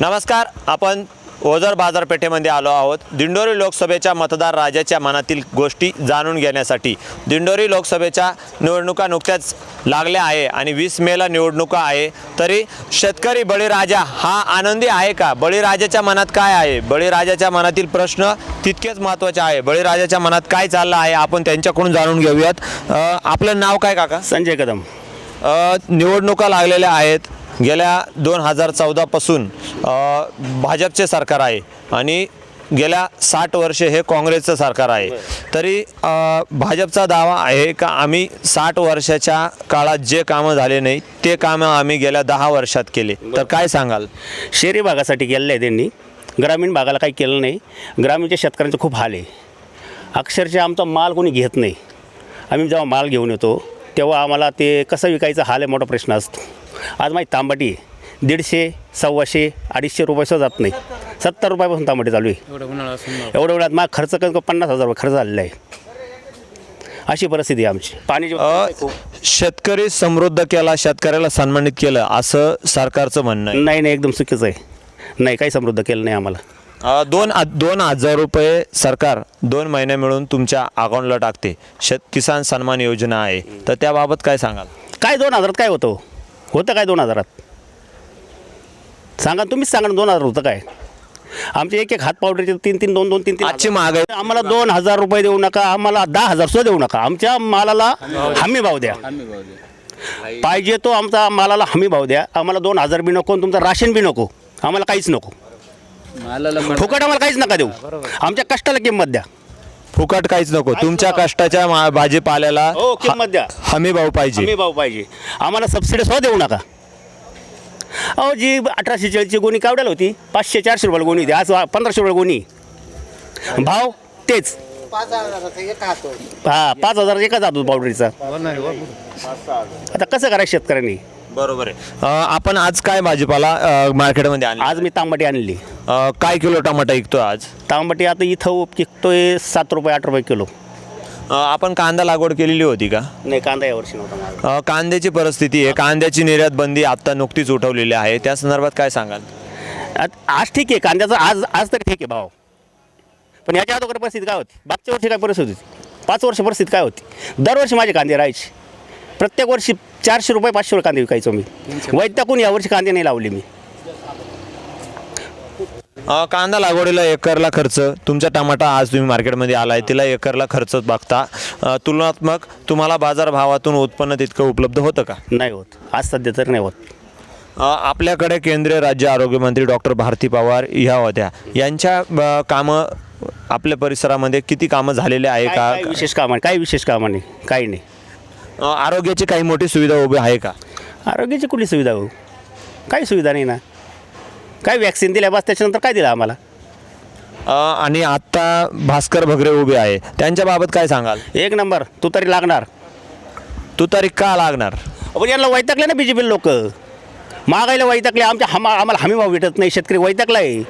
नमस्कार आपण ओझर बाजारपेठेमध्ये आलो आहोत. दिंडोरी लोकसभेच्या मतदार राजाच्या मनातील गोष्टी जाणून घेण्यासाठी. दिंडोरी लोकसभेच्या निवडणुका नुकत्याच लागल्या आहे आणि वीस मेला निवडणुका आहे. तरी शेतकरी बळीराजा हा आनंदी आहे का? बळीराजाच्या मनात काय आहे? बळीराजाच्या मनातील प्रश्न तितकेच महत्त्वाचे आहे. बळीराजाच्या मनात काय चाललं आहे आपण त्यांच्याकडून जाणून घेऊयात. आपलं नाव काय काका? संजय कदम. निवडणुका लागलेल्या आहेत. गेल्या दोन हजार चौदापासून भाजपचे सरकार आहे आणि गेल्या साठ वर्षे हे काँग्रेसचं सरकार आहे. तरी भाजपचा दावा आहे का आम्ही साठ वर्षाच्या काळात जे कामं झाले नाही ते कामं आम्ही गेल्या दहा वर्षात केले. तर काय सांगाल? शहरी भागासाठी केलेलं आहे त्यांनी. ग्रामीण भागाला काही केलं नाही. ग्रामीणच्या शेतकऱ्यांचं खूप हाल आहे. अक्षरशः आमचा माल कोणी घेत नाही. आम्ही जेव्हा माल घेऊन येतो तेव्हा आम्हाला ते कसं विकायचा हाल आहे मोठा प्रश्न असतो. आज माझी तांबटी आहे दीडशे सव्वाशे अडीचशे रुपयासुद्धा जात नाही. सत्तर रुपयापासून तांबटी चालू आहे. एवढ्या वेळात माझा खर्च कमी पन्नास हजार रुपये खर्च झालेला आहे. अशी परिस्थिती आहे आमची. पाणी शेतकरी समृद्ध केला शेतकऱ्याला सन्मानित केलं असं सरकारचं म्हणणं आहे. नाही नाही एकदम चुकीचं आहे. नाही काही समृद्ध केलं नाही आम्हाला. अ, दोन आ- दोन हजार रुपये सरकार दोन महिने मिळून तुमच्या अकाउंटला टाकते. शेत किसान सन्मान योजना आहे. तर त्याबाबत काय सांगाल? काय दोन हजारात काय होतं? होतं काय दोन हजारात? सांगा तुम्हीच सांगा ना दोन हजार होतं काय? आमचे एक एक हात पावडरचे तीन तीन दोन दोन तीन तीन आजची हजार. महागाई. आम्हाला दोन हजार रुपये देऊ नका आम्हाला दहा हजार सुद्धा देऊ नका. आमच्या मालाला हमी भाव द्या. पाहिजे तो आमचा मालाला हमी भाव द्या. आम्हाला दोन हजार बी नको आणि तुमचं राशन बी नको. आम्हाला काहीच नको. फुकट आम्हाला काहीच नका देऊ. आमच्या कष्टाला किंमत द्या. फुकट काहीच नको. तुमच्या कष्टाच्या मा- भाजीपाल्याला हो किंमत द्या. हमी भाव पाहिजे. हमी भाव पाहिजे. आम्हाला सबसिडी सुद्धा देऊ नका. अहो जी अठराशे चाळीसची गोणी कावड्याला होती पाचशे चारशे रुपयाला गोणी होती. आज पंधराशे रुपये गोणी. भाव तेच. हा पाच हजार एकच जातो पावडरीचा. आता कसं करायचं शेतकऱ्यांनी? बरोबर आहे. अ, आपण आज काय भाजीपाला अ, मार्केटमध्ये आणला? आज मी तांबटी आणली. अ, काय किलो टमाटा विकतो आज? तांबटी आता इथं विकतोय सात रुपये आठ रुपये किलो. अ, आपण कांदा लागवड केलेली होती का? नाही कांदा यावर्षी नव्हता माझा अ, कांद्याची परिस्थिती आहे. कांद्याची निर्यात बंदी आता नुकतीच उठवलेली आहे. त्या संदर्भात काय सांगाल? आत- आज ठीक आहे. कांद्याचा आज आज तरी ठीक आहे भाव. पण याच्या अगोदर परिस्थिती काय होती? मागच्या वर्षी काय परिस्थिती होती? पाच वर्ष परिस्थिती काय होती? दरवर्षी माझे कांदे राहायचे. प्रत्येक वर्षी चारशे रुपये पाचशे रुपये कांदे विकायचो मी. वैद्यकून यावर्षी कांदे नाही लावले मी. अ, कांदा लागवडीला एकरला खर्च. तुमचा टमाटा आज तुम्ही मार्केटमध्ये आलाय तिला एकरला खर्च बघता. अ, तुलनात्मक तुम्हाला बाजारभावातून उत्पन्न तितकं उपलब्ध होतं का? नाही होत. आज सध्या तर नाही होत. अ, आपल्याकडे केंद्रीय राज्य आरोग्यमंत्री डॉक्टर भारती पवार ह्या होत्या. यांच्या अ, कामं आपल्या परिसरामध्ये किती कामं झालेले आहे काय- का? विशेष कामं? काही विशेष कामं नाही? काही नाही. अ, आरोग्याची काही मोठी सुविधा उभी आहे का? आरोग्याची कुठली सुविधा हो? काही सुविधा नाही ना. काय वॅक्सिन दिल्या बस त्याच्यानंतर काय दिलं आम्हाला? अ, आणि आत्ता भास्कर भगरे उभे आहे. त्यांच्या बाबत काय सांगाल? एक नंबर. तू तरी लागणार. तू तारीख का लागणार? पण यांना वैतागले ना बी जे पी लोक. महागाईला वैतागले. आमच्या हमा आम्हाला हमी भाव भेटत नाही. शेतकरी वैतागला आहे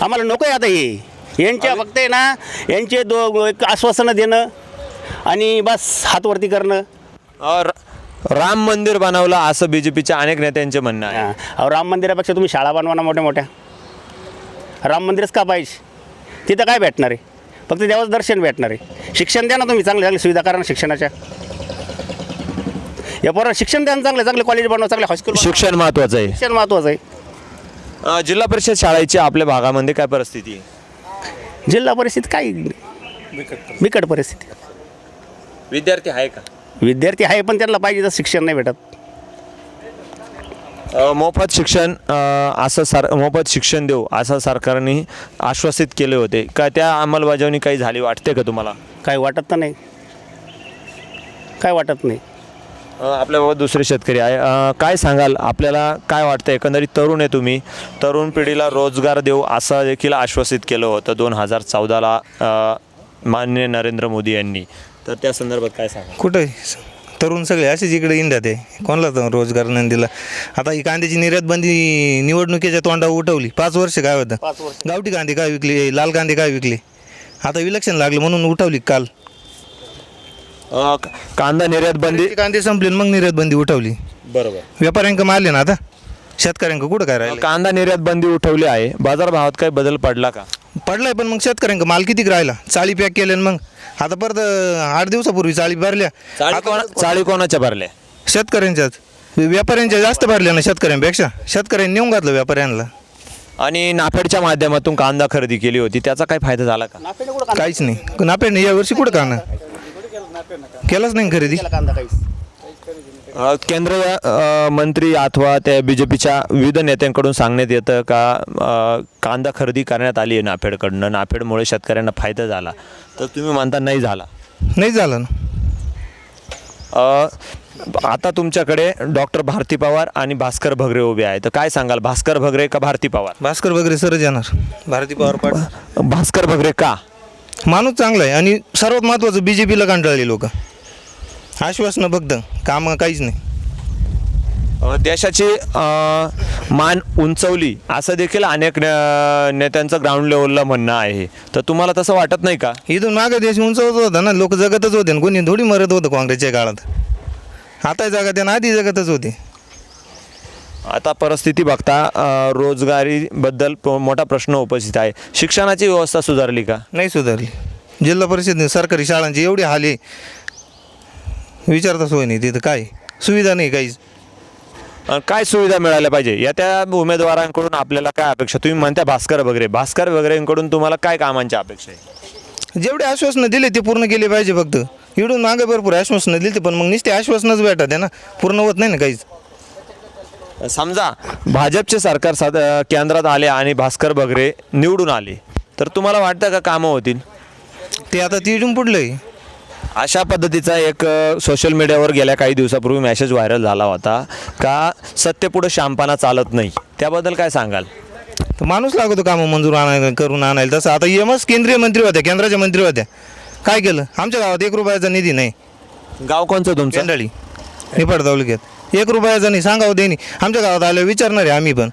आम्हाला नको आहे आता हे. यांच्या फक्त आहे ना यांचे दो एक आश्वासनं देणं आणि बस हातवरती करणं. अ, र- राम मंदिर बनवलं असं बी जे पीच्या अनेक नेत्यांचे म्हणणं आहे. अहो राम मंदिरापेक्षा तुम्ही शाळा बनवा ना मोठ्या मोठ्या. राम मंदिरच का पाहिजे? तिथं काय भेटणार आहे? फक्त देवाचं दर्शन भेटणार आहे. शिक्षण द्या ना तुम्ही चांगले चांगली सुविधा करा ना शिक्षणाच्या. या पोराला शिक्षण द्या ना चांगले चांगले कॉलेज बनवा चांगले हायस्कूल शिक्षण महत्वाचं आहे. शिक्षण महत्त्वाचं आहे. अ, जिल्हा परिषद शाळेची आपल्या भागामध्ये काय परिस्थिती? आहे जिल्हा परिस्थिती काय? बिकट परिस्थिती. विद्यार्थी आहे का? विद्यार्थी आहे पण त्यांना पाहिजे तसं शिक्षण नाही भेटत. अ, मोफत शिक्षण अ, असं सर मोफत शिक्षण देऊ असं सरकारने आश्वासित केले होते. का त्या अंमलबजावणी काही झाली वाटते का तुम्हाला? काय वाटत तर नाही. काय वाटत नाही. अ, आपल्याबाबत दुसरे शेतकरी आहे. अ, काय सांगाल? आपल्याला काय वाटतं? एकंदरीत तरुण आहे तुम्ही. तरुण पिढीला रोजगार देऊ असं देखील आश्वासित केलं होतं दोन हजार चौदाला मान्य नरेंद्र मोदी यांनी. तर त्या संदर्भात काय सांगा कुठं? तरुण सगळे असेच इकडे इंडियात आहे. कोणाला तर रोजगार नाही दिला. आता ही कांद्याची निर्यात बंदी निवडणुकीच्या तोंडावर उठवली. पाच वर्ष काय होतं? पाच वर्ष. गावठी कांदे काय विकले? लाल कांदे काय विकले? आता इलेक्शन लागलं म्हणून उठवली काल. अ, कांदा निर्यात बंदी कांदे संपले आणि मग निर्यात बंदी उठवली. बरोबर. व्यापाऱ्यांक मारले ना आता? शेतकऱ्यांक कुठं काय राहिलं कांदा निर्यात बंदी उठवली आहे. बाजारभावात काही बदल पडला का? पडलाय पण मग शेतकऱ्यांक माल कितीक राहिला? चाळी पॅक केले मग आता परत आठ दिवसापूर्वी चाळी भरल्या. चाळी कोणा- चाळी कोणाच्या भरल्या? शेतकऱ्यांच्याच. व्यापाऱ्यांच्या जास्त भरल्या ना शेतकऱ्यांपेक्षा? शेतकऱ्यांनी नेऊन घातलं व्यापाऱ्यांना. आणि नाफेडच्या माध्यमातून कांदा खरेदी केली होती. त्याचा काय फायदा झाला का? काहीच नाही. नापेड नाही यावर्षी कुठं काना केलंच नाही खरेदी? अ, केंद्रीय अ, मंत्री अथवा त्या बी जे पीच्या विविध नेत्यांकडून सांगण्यात येतं का अ, कांदा खरेदी करण्यात आली आहे नाफेडकडनं नाफेडमुळे शेतकऱ्यांना फायदा झाला. तर तुम्ही म्हणता नाही झाला. नाही झालं ना. अ, आता तुमच्याकडे डॉक्टर भारती पवार आणि भास्कर भगरे उभे आहेत. तर काय सांगाल भास्कर भगरे का भारती पवार? भास्कर वगैरे सरच येणार. भारती पवार पाटील. भास्कर भगरे का? माणूस चांगला आहे आणि सर्वात महत्त्वाचं बी जे पीला कंटाळले लोक. आश्वासनं फक्त कामं काहीच नाही. अ, देशाची अ, मान उंचवली असं देखील अनेक न- नेत्यांचं ग्राउंड लेवलला म्हणणं आहे. तर तुम्हाला तसं वाटत नाही का? इथून मागे देश उंचवत होता ना लोक जगतच होते ना कोणी थोडी मरत होतं काँग्रेसच्या काळात. आता जगत आहे ना आधी जगतच होते. आता परिस्थिती बघता अ, रोजगारीबद्दल प- मोठा प्रश्न उपस्थित आहे. शिक्षणाची व्यवस्था सुधारली का? नाही सुधारली. जिल्हा परिषद सरकारी शाळांची एवढी हाल आहे विचारता सोय नाही तिथं काय? सुविधा नाही काहीच. अ, काय सुविधा मिळाल्या पाहिजे? या त्या उमेदवारांकडून आपल्याला काय अपेक्षा? तुम्ही म्हणता भास्कर वगैरे. भास्कर वगैरेंकडून तुम्हाला काय कामांची अपेक्षा आहे जेवढे आश्वासनं दिले ते पूर्ण केले पाहिजे फक्त. इकडून मागे भरपूर आश्वासनं दिली पण मग नुसते आश्वासनच भेटत आहे ना? पूर्ण होत नाही ना काहीच. समजा भाजपचे सरकार साध केंद्रात आले आणि भास्कर बगरे निवडून आले. तर तुम्हाला वाटतं का कामं होतील? ते आता तिथून पुढलं आहे अशा पद्धतीचा एक सोशल मीडियावर गेल्या काही दिवसापूर्वी मेसेज व्हायरल झाला होता का सत्तेपुढे शांपाना चालत नाही? त्याबद्दल काय सांगाल? तर माणूस लागतो कामं मंजूर आणायला करून आणायला. तसं आता एमच केंद्रीय मंत्री होत्या केंद्राच्या मंत्री होत्या. काय केलं? आमच्या गावात एक रुपयाचा निधी नाही. गाव कोणचं तुमचं? पेंडाळी निफाड तालुक्यात. एक रुपयाचा नाही सांगावं देणी. आमच्या गावात आलं विचारणार आहे आम्ही पण.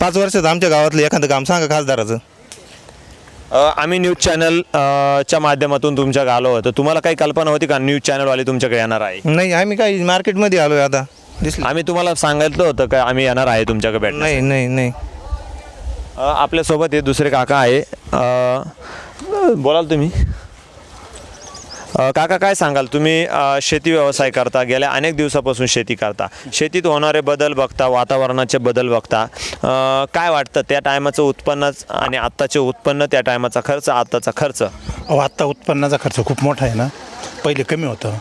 पाच वर्षात आमच्या गावातलं एखादं काम सांगा खासदाराचं. आम्ही न्यूज चॅनल अ, च्या माध्यमातून तुमच्या आलो होतो. तुम्हाला काही कल्पना होती का न्यूज चॅनलवाले तुमच्याकडे येणार आहे? नाही आम्ही काय मार्केटमध्ये आलोय आता. दिसलं. आम्ही तुम्हाला सांगितलं होतं का आम्ही येणार आहे तुमच्याकडे भेटणार नाही नाही नाही. आपल्यासोबत हे दुसरे काका आहे. अ, बोलाल तुम्ही. काका काय सांगाल? तुम्ही अ, शेती व्यवसाय करता गेल्या अनेक दिवसापासून शेती करता. शेतीत होणारे बदल बघता वातावरणाचे बदल बघता. अ, काय वाटतं त्या टायमाचं उत्पन्नच आणि आत्ताचे उत्पन्न त्या टायमाचा खर्च आत्ताचा खर्च? अहो आत्ता उत्पन्नाचा खर्च खूप मोठा आहे ना. पहिले कमी होतं.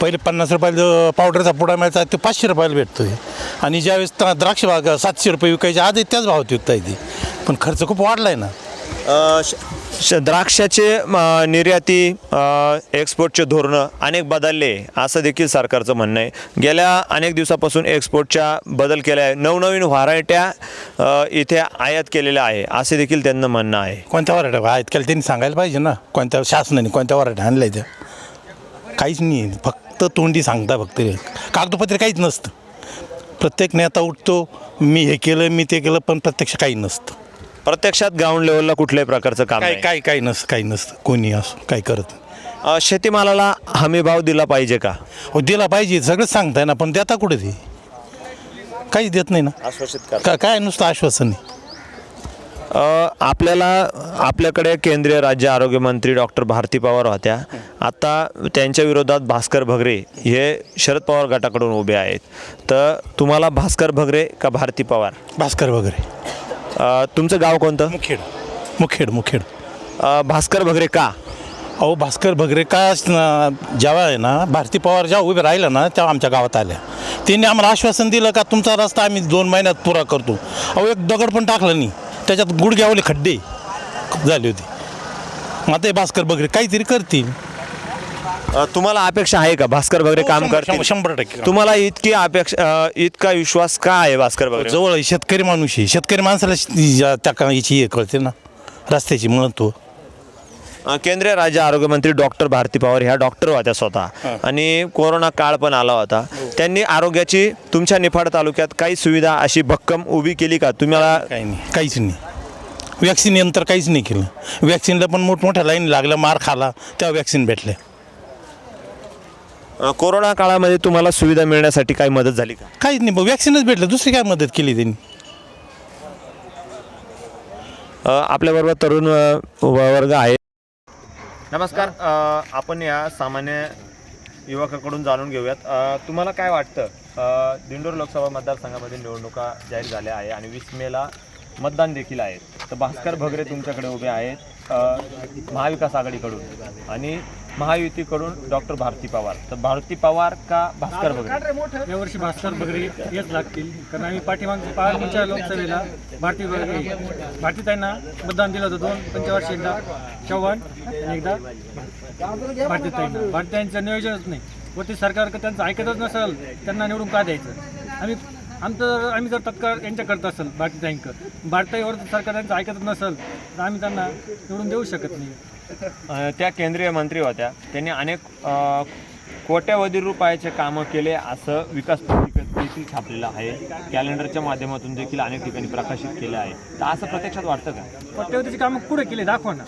पहिले पन्नास रुपयाला पावडरचा पुडा मिळायचा तो पाचशे रुपयाला भेटतो आहे आणि ज्यावेळेस ता- द्राक्ष बाग सातशे रुपये विकायचे आधी त्याच भावात विकता येते. पण खर्च खूप वाढला आहे ना. श- श- द्राक्षाचे निर्याती एक्सपोर्टचे धोरणं अनेक बदलले असं देखील सरकारचं म्हणणं आहे. गेल्या अनेक दिवसापासून एक्सपोर्टच्या बदल केल्या आहे नवनवीन व्हरायट्या इथे आयात केलेल्या आहे असे देखील त्यांना म्हणणं आहे. कोणत्या वराठ्या आयात केल्या त्यांनी सांगायला पाहिजे ना. कोणत्या शासनाने कोणत्या वराठ्या आणल्या त्या? काहीच नाही. फक्त तोंडी सांगता फक्त कागदपत्रे काहीच नसतं. प्रत्येक नेता उठतो मी हे केलं मी ते केलं पण प्रत्यक्ष काही नसतं. प्रत्यक्षात ग्राउंड लेवलला कुठल्याही प्रकारचं काम काही नाही. काही काही नसतं काही नसतं. कोणी असो काही करत. अ, शेतीमालाला हमी भाव दिला पाहिजे का? हो दिला पाहिजे. सगळंच सांगताय ना पण देता कुठे ते? काहीच देत नाही ना. आश्वासित का काय नुसतं आश्वासन आहे? अ, आपल्याला आपल्याकडे केंद्रीय राज्य आरोग्य मंत्री डॉक्टर भारती पवार होत्या. आता त्यांच्या विरोधात भास्कर भगरे हे शरद पवार गटाकडून उभे आहेत. तर तुम्हाला भास्कर भगरे का भारती पवार? भास्कर वगैरे अ, तुमचं गाव कोणतं? मुखेड. मुखेड मुखेड. अ, भास्कर भगरे का? अहो भास्कर भगरे का न- जेव्हा आहे ना भारती पवार जेव्हा उभे राहिलं ना तेव्हा आमच्या गावात आल्या. त्यांनी आम्हाला आश्वासन दिलं का तुमचा रस्ता आम्ही दोन महिन्यात पुरा करतो. अहो एक दगड पण टाकलं नाही. त्याच्यात गुडघ्यावले खड्डे झाले होते. मग आता हे भास्कर भगरे काहीतरी करतील. अ, तुम्हाला अपेक्षा आहे का? भास्कर भगरे काम शंभर- करतील. शंभर टक्के. तुम्हाला इतकी अपेक्षा अ, इतका विश्वास का आहे भास्कर भगरे? जवळ आहे, शेतकरी माणूस आहे. शेतकरी माणसाला श- त्या का- याची हे कळते ना. रस्त्याची महत्त्व. अ, केंद्रीय राज्य आरोग्य मंत्री डॉक्टर भारती पवार ह्या डॉक्टर होत्या स्वतः. आणि कोरोना काळ पण आला होता. त्यांनी आरोग्याची तुमच्या निफाड तालुक्यात काही सुविधा अशी भक्कम उभी केली का? तुम्हाला काही नाही. काहीच नाही. वॅक्सिन नंतर काहीच नाही केलं. वॅक्सिनला पण मोठमोठ्या लाईन लागल्या मार खाला तेव्हा वॅक्सिन भेटल्या. अ, कोरोना काळामध्ये तुम्हाला सुविधा मिळण्यासाठी काही मदत झाली का? काहीच नाही वॅक्सिनच भेटलं दुसरी काय मदत केली त्यांनी? अ, आपल्याबरोबर तरुण अ, वर्ग आहे. नमस्कार अ, आपण या सामान्य युवकाकडून जाणून घेऊयात. अ, तुम्हाला काय वाटतं? अ, दिंडोर लोकसभा मतदारसंघामध्ये निवडणुका जाहीर झाल्या आहे आणि वीस मेला मतदान देखील आहे. तर भास्कर भगरे तुमच्याकडे उभे आहेत अ, महाविकास आघाडीकडून. आणि महायुतीकडून डॉक्टर भारती पवार. तर भारती पवार का भास्कर भगरे यावर्षी भास्कर बगरे हेच लागतील. कारण आम्ही पाठीमागच्या पारच्या लोकसभेला भारती बगरे भारतीताईंना मतदान दिलं होतं. दोन पंचवर्षी एकदा चव्हाण आणि एकदा भारतीताईंना भारतीताईंचं नियोजनच नाही. वरती सरकार त्यांचं ऐकतच नसेल त्यांना निवडून का द्यायचं? आम्ही आमचं आम्ही जर तत्काळ यांच्या करत असेल भारतीताईंक भारताईवर सरकार त्यांचं ऐकतच नसेल तर आम्ही त्यांना निवडून देऊ शकत नाही. त्या केंद्रीय मंत्री होत्या. त्यांनी अनेक कोट्यावधी रुपयाचे कामं केले असं विकास देखील छापलेलं आहे. कॅलेंडरच्या माध्यमातून देखील अनेक ठिकाणी प्रकाशित केलं आहे. तर असं प्रत्यक्षात वाटतं का? कोट्यावधीचे कामं कुठे केले? दाखवा ना.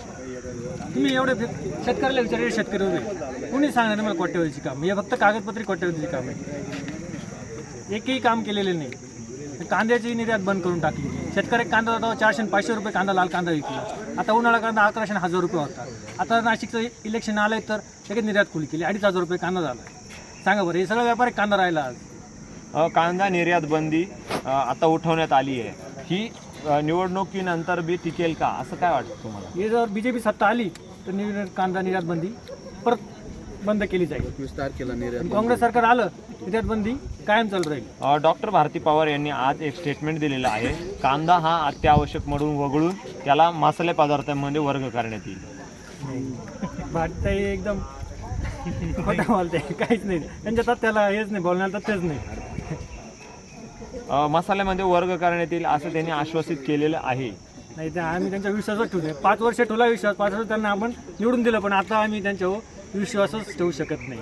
तुम्ही एवढे शेतकऱ्याला विचारले शेतकरी उभे. कुणी सांगणार मला कोट्यवधीची काम? हे फक्त कागदपत्री कोट्यवधीची काम आहे एकही काम केलेले नाही. कांद्याची निर्यात बंद करून टाकली शेतकरी कांदा जातो चारशे पाचशे रुपये कांदा लाल कांदा विकला आता उन्हाळा कांदा अकराशे हजार रुपये होता आता नाशिकचं इलेक्शन आलंय तर लगेच निर्यात खुली केली. अडीच हजार रुपये कांदा झाला. सांगा बरं हे सगळं व्यापारी कांदा राहिला आज. कांदा निर्यात बंदी आता उठवण्यात आली आहे. ही निवडणुकीनंतर बी टिकेल का? असं काय वाटतं तुम्हाला? हे जर बी जे पी सत्ता आली तर कांदा निर्यात बंदी. परत बंद केली जाईल. आणि काँग्रेस सरकार आलं निर्यात बंदी कायम चालू राहील. अ, डॉक्टर भारती पवार यांनी आज एक स्टेटमेंट दिलेलं आहे. कांदा हा अत्यावश्यक म्हणून वगळून त्याला मसाले पदार्थांमध्ये वर्ग करण्यात येईल. भारताई एकदम खोटं बोलते. काहीच नाही. त्यांच्या तथ्याला हेच नाही बोलण्याला तथ्यच नाही. अ, मसाल्यामध्ये वर्ग करण्यात येईल असं त्यांनी आश्वासित केलेलं आहे. नाही तर आम्ही त्यांच्या विश्वासच ठेवतो पाच वर्ष ठेवला विश्वास पाच वर्ष त्यांना आपण निवडून दिलं पण आता आम्ही त्यांच्यावर विश्वासच ठेवू शकत नाही.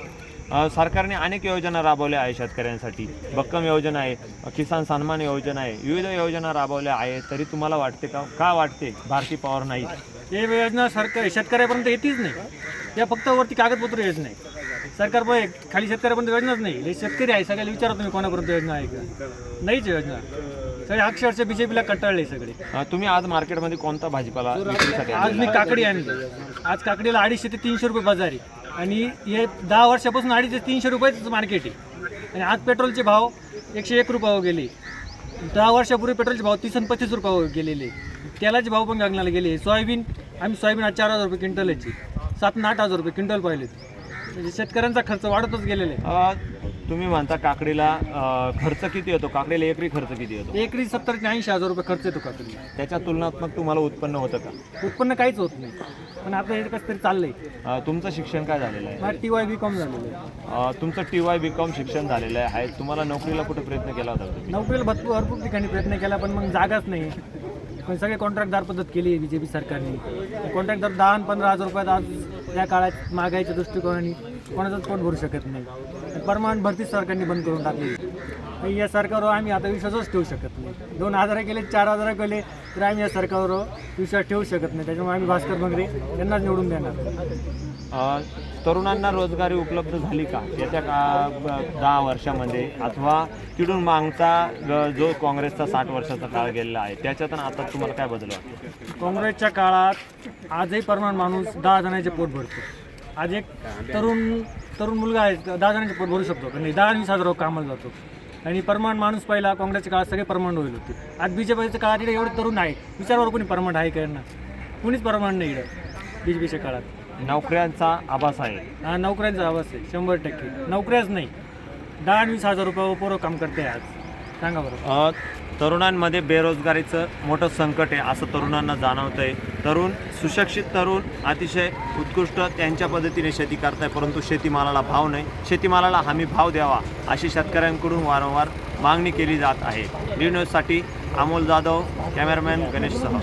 अ, सरकारने अनेक योजना राबवल्या आहे शेतकऱ्यांसाठी. भक्कम योजना आहे किसान सन्मान योजना आहे विविध योजना राबवल्या आहे तरी तुम्हाला वाटते का? का वाटते? भारती पवार नाही. हे योजना सरकार शेतकऱ्यापर्यंत येतीच नाही. या फक्त वरती कागदपत्र येत नाही सरकार पण खाली शेतकऱ्यापर्यंत योजनाच नाही. हे शेतकरी आहे सगळ्याला विचारा तुम्ही कोणापर्यंत योजना आहे का? नाहीच योजना. सगळे अक्षरशः बीजेपीला कटाळले सगळे. अ, तुम्ही आज मार्केटमध्ये कोणता भाजीपाला विक्रीसाठी आज आणलेला मी काकडी आणली. आज काकडीला अडीचशे ते तीनशे रुपये बाजार आहे. आणि हे दहा वर्षापासून अडीचशे तीनशे रुपयेच मार्केट आहे. आणि आज पेट्रोलचे भाव एकशे एक रुपयावर गेले. दहा वर्षापूर्वी पेट्रोलचे भाव तीस आणि पस्तीस रुपयावर गेलेले. तेलाचे भाव पण गगनाला गेले. सोयाबीन आम्ही सोयाबीन आज चार हजार रुपये क्विंटल याची सात आठ हजार रुपये क्विंटल पाहिले म्हणजे शेतकऱ्यांचा खर्च वाढतच गेलेला आहे. अ, तुम्ही म्हणता काकडीला अ, खर्च किती येतो? काकडीला एकरी खर्च किती येतो? एकरी सत्तर ते ऐंशी हजार रुपये खर्च येतो काकडीला. त्याच्या तुलनात्मक तुम्हाला उत्पन्न होतं का? उत्पन्न काहीच होत नाही. पण आता हे कसं तरी चाललंय. अ, तुमचं शिक्षण काय झालेलं आहे? मला टी वाय बी कॉम झालेलं आहे. अ, तुमचं टी वाय बी कॉम शिक्षण झालेलं आहे. तुम्हाला नोकरीला कुठे प्रयत्न केला होता तुम्ही? नोकरीला भरपूर भरपूर ठिकाणी प्रयत्न केला पण मग जागाच नाही. पण सगळे कॉन्ट्रॅक्टदार पद्धत केली आहे बी जे पी सरकारने. कॉन्ट्रॅक्टदार दहा आणि पंधरा हजार रुपयात आज या काळात महागाईच्या दृष्टिकोनाने कोणाचंच पोट भरू शकत नाही. परमानंट भरती सरकारने बंद करून टाकली या सरकारवर आम्ही आता विश्वासच ठेवू शकत नाही. दोन हजार केले चार हजार केले तर आम्ही या सरकारवर विश्वास ठेवू शकत नाही. त्याच्यामुळे आम्ही भास्कर भंगरे यांनाच निवडून देणार. तरुणांना रोजगारी उपलब्ध झाली का? येत्या का दहा वर्षामध्ये अथवा तिथून मागचा ग- जो काँग्रेसचा साठ वर्षाचा काळ गेलेला आहे त्याच्यातून आता तुम्हाला काय बदल वाटतो? काँग्रेसच्या काळात आजही परमाण माणूस दहा जणांचे पोट भरतो. आज एक तरुण तरुण मुलगा आहे दहा जणांचे पोट भरू शकतो. नाही दहा आणि वीस हजार कामाला जातो. आणि परमाण माणूस पहिला काँग्रेसच्या काळात सगळे परमांड होईल होते. आज बी जे पीच्या काळात इकडे एवढे तरुण आहे विचारवर कोणी परमांड आहे करणार कोणीच कुणीच परमांड नाही इकडं बी जे पीच्या काळात. नोकऱ्यांचा आभास आहे. हा नोकऱ्यांचा आवाज आहे. शंभर टक्के. नोकऱ्याच नाही. दहा आणि वीस हजार रुपये पोरं काम करते आज. सांगा बरं. अ, तरुणांमध्ये बेरोजगारीचं मोठं संकट आहे असं तरुणांना जाणवतं आहे तरुण सुशिक्षित तरुण अतिशय उत्कृष्ट त्यांच्या पद्धतीने शेती करताय परंतु शेतीमालाला भाव नाही. शेतीमालाला हमी भाव द्यावा अशी शेतकऱ्यांकडून वारंवार मागणी केली जात आहे. डी न्यूजसाठी अमोल जाधव कॅमेरामॅन गणेश सह